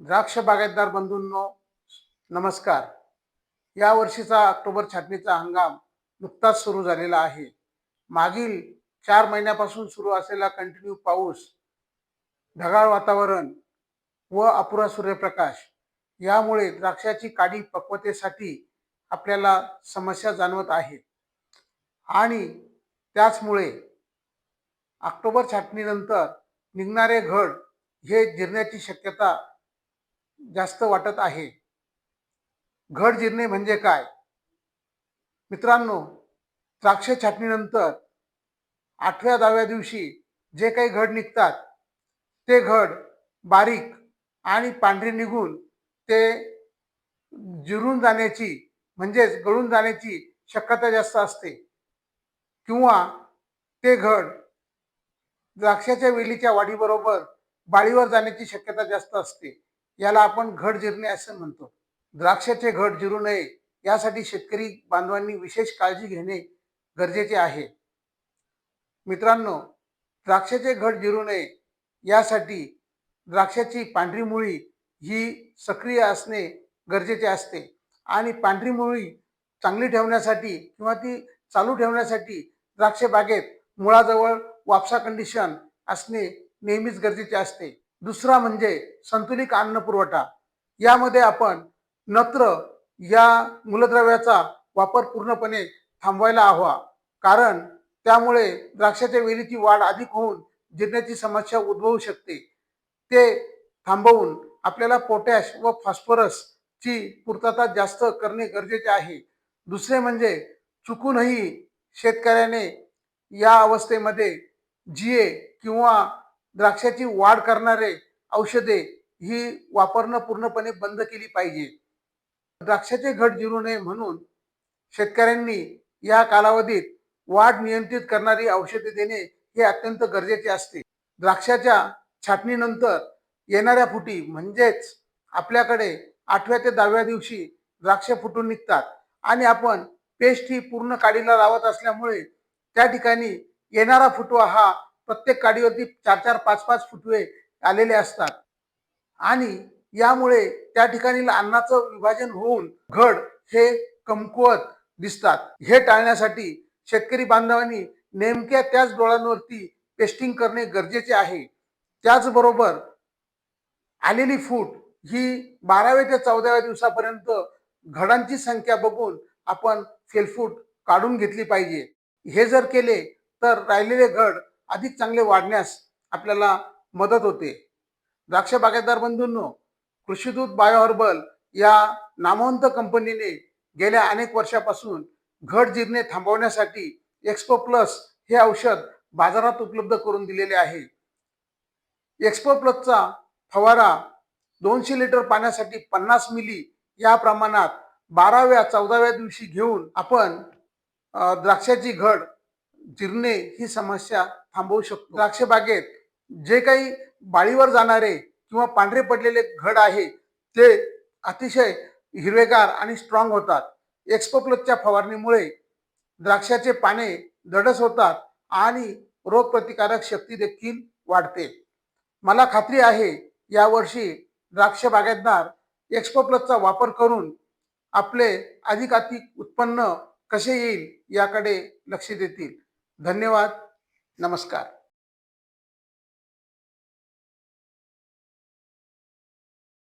द्राक्ष बागायतदार बंधूंनो नमस्कार. या वर्षीचा ऑक्टोबर छाटणीचा हंगाम नुकताच सुरू झालेला आहे. मागील चार महिन्यापासून सुरू असलेला कंटिन्यू पाऊस ढगाळ वातावरण व अपुरा सूर्यप्रकाश यामुळे द्राक्षाची काडी पक्वतेसाठी आपल्याला समस्या जाणवत आहे. आणि त्याचमुळे ऑक्टोबर छाटणीनंतर निघणारे घड हे जिरण्याची शक्यता जास्त वाटत आहे. घड जिरणे म्हणजे काय? मित्रांनो द्राक्ष छाटणीनंतर आठव्या दहाव्या दिवशी जे काही घड निघतात ते घड बारीक आणि पांढरे निघून ते जिरून जाण्याची म्हणजेच गळून जाण्याची शक्यता जास्त असते. किंवा ते घड द्राक्षाच्या वेलीच्या वाढीबरोबर बाळीवर जाण्याची शक्यता जास्त असते. याला आपण घट जिरणे असं म्हणतो. द्राक्षाचे घट जिरू नये यासाठी शेतकरी बांधवांनी विशेष काळजी घेणे गरजेचे आहे. मित्रांनो द्राक्षाचे घट जिरू नये यासाठी द्राक्षाची पांढरी मुळी ही सक्रिय असणे गरजेचे असते. आणि पांढरी मुळी चांगली ठेवण्यासाठी किंवा ती चालू ठेवण्यासाठी द्राक्ष बागेत मुळाजवळ वापसा कंडिशन असणे नेहमीच गरजेचे असते. दुसरा म्हणजे संतुलित अन्न पुरवठा. यामध्ये आपण नत्र या मूलद्रव्याचा वापर पूर्णपणे थांबवायला हवा. कारण त्यामुळे द्राक्षाच्या वेलीची वाढ अधिक होऊन जिरण्याची समस्या उद्भवू शकते. ते थांबवून आपल्याला पोटॅश व फॉस्फरसची पूर्तता जास्त करणे गरजेचे आहे. दुसरे म्हणजे चुकूनही शेतकऱ्याने या अवस्थेमध्ये जिए किंवा द्राक्षाची वाढ करणारे औषधे ही वापरणं पूर्णपणे बंद केली पाहिजे. द्राक्षाचे घट जिरू नये म्हणून शेतकऱ्यांनी या कालावधीत वाढ नियंत्रित करणारी औषधे देणे हे अत्यंत गरजेचे असते. द्राक्षाच्या छाटणीनंतर येणाऱ्या फुटी म्हणजेच आपल्याकडे आठव्या ते दहाव्या दिवशी द्राक्ष फुटून निघतात आणि आपण पेस्ट ही पूर्ण काडीला लावत असल्यामुळे त्या ठिकाणी येणारा फुटवा हा प्रत्येक काडीवरती चार चार पाच पाच फुटवे आलेले असतात. आणि यामुळे त्या ठिकाणी अन्नाचं विभाजन होऊन घड हे कमकुवत दिसतात. हे टाळण्यासाठी शेतकरी बांधवांनी नेमक्या त्याच डोळ्यांवरती पेस्टिंग करणे गरजेचे आहे. त्याचबरोबर आलेली फूट ही बाराव्या ते चौदाव्या दिवसापर्यंत घडांची संख्या बघून आपण फेलफूट काढून घेतली पाहिजे. हे जर केले तर राहिलेले घड अधिक चांगले वाढण्यास आपल्याला मदत होते. द्राक्ष बागायतदार बंधूंनो कृषीदूत बायोहर्बल या नामवंत कंपनीने गेल्या अनेक वर्षापासून घड जिरणे थांबवण्यासाठी एक्सपो प्लस हे औषध बाजारात उपलब्ध करून दिलेले आहे. एक्सपो प्लसचा फवारा दोनशे लिटर पाण्यासाठी पन्नास मिली या प्रमाणात बाराव्या चौदाव्या दिवशी घेऊन आपण द्राक्षाची घड जिरणे ही समस्या थांबवू शकतो. द्राक्ष बागेत जे काही बाळीवर जाणारे किंवा पांढरे पडलेले घड आहे ते अतिशय हिरवेगार आणि स्ट्रॉंग होतात. एक्सपोप्लसच्या फवारणीमुळे द्राक्षाचे पाने दडस होतात आणि रोगप्रतिकारक शक्ती देखील वाढते. मला खात्री आहे यावर्षी द्राक्ष बागायतदार एक्सपोप्लसचा वापर करून आपले अधिकाधिक उत्पन्न कसे येईल याकडे लक्ष देतील. धन्यवाद. नमस्कार